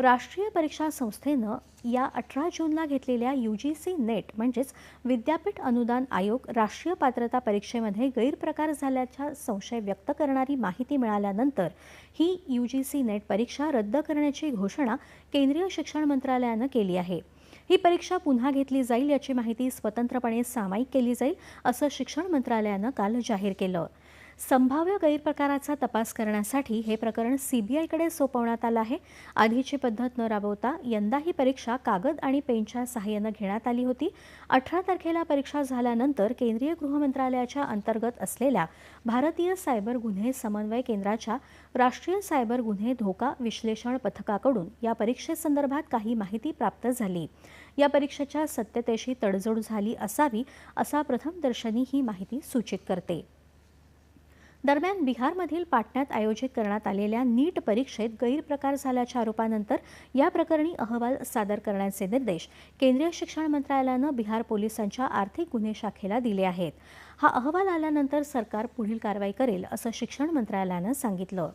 राष्ट्रीय परीक्षा संस्थेनं या अठरा जूनला घेतलेल्या यू जी सी नेट म्हणजेच विद्यापीठ अनुदान आयोग राष्ट्रीय पात्रता परीक्षेमध्ये गैरप्रकार झाल्याचा संशय व्यक्त करणारी माहिती मिळाल्यानंतर ही यू जी सी नेट परीक्षा रद्द करण्याची घोषणा केंद्रीय शिक्षण मंत्रालयानं केली आहे. ही परीक्षा पुन्हा घेतली जाईल याची माहिती स्वतंत्रपणे सामायिक केली जाईल असं शिक्षण मंत्रालयानं काल जाहीर केलं. संभाव्य गैरप्रकाराचा तपास करण्यासाठी हे प्रकरण सीबीआयकडे सोपवण्यात आलं आहे. आधीची पद्धत न राबवता यंदा ही परीक्षा कागद आणि पेनच्या सहाय्यानं घेण्यात आली होती. अठरा तारखेला परीक्षा झाल्यानंतर केंद्रीय गृहमंत्रालयाच्या अंतर्गत असलेल्या भारतीय सायबर गुन्हे समन्वय केंद्राच्या राष्ट्रीय सायबर गुन्हे धोका विश्लेषण पथकाकडून या परीक्षेसंदर्भात काही माहिती प्राप्त झाली. या परीक्षेच्या सत्यतेशी तडजोड झाली असावी असा प्रथमदर्शनी ही माहिती सूचित करते. दरम्यान बिहारमधील पाटण्यात आयोजित करण्यात आलेल्या नीट परीक्षेत गैरप्रकार झाल्याच्या आरोपानंतर या प्रकरणी अहवाल सादर करण्याचे निर्देश केंद्रीय शिक्षण मंत्रालयानं बिहार पोलिसांच्या आर्थिक गुन्हे शाखेला दिले आहेत. हा अहवाल आल्यानंतर सरकार पुढील कारवाई करेल असं शिक्षण मंत्रालयानं सांगितलं.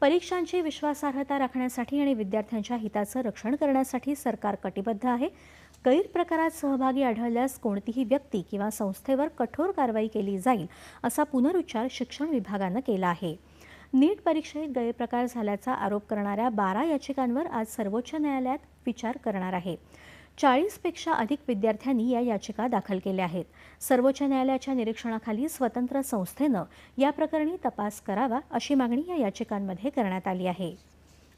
परीक्षांची विश्वासार्हता राखण्यासाठी आणि विद्यार्थ्यांच्या हिताचं रक्षण करण्यासाठी सरकार कटिबद्ध आहे. गैरप्रकारात सहभागी आढळल्यास कोणतीही व्यक्ती किंवा संस्थेवर कठोर कारवाई केली जाईल असा पुनरुच्चार शिक्षण विभागानं केला आहे. नीट परीक्षेत गैरप्रकार झाल्याचा आरोप करणाऱ्या बारा याचिकांवर आज सर्वोच्च न्यायालयात विचार करणार आहे. चाळीसपेक्षा अधिक विद्यार्थ्यांनी या याचिका दाखल केल्या आहेत. सर्वोच्च न्यायालयाच्या निरीक्षणाखाली स्वतंत्र संस्थेनं या प्रकरणी तपास करावा अशी मागणी या याचिकांमध्ये करण्यात आली आहे.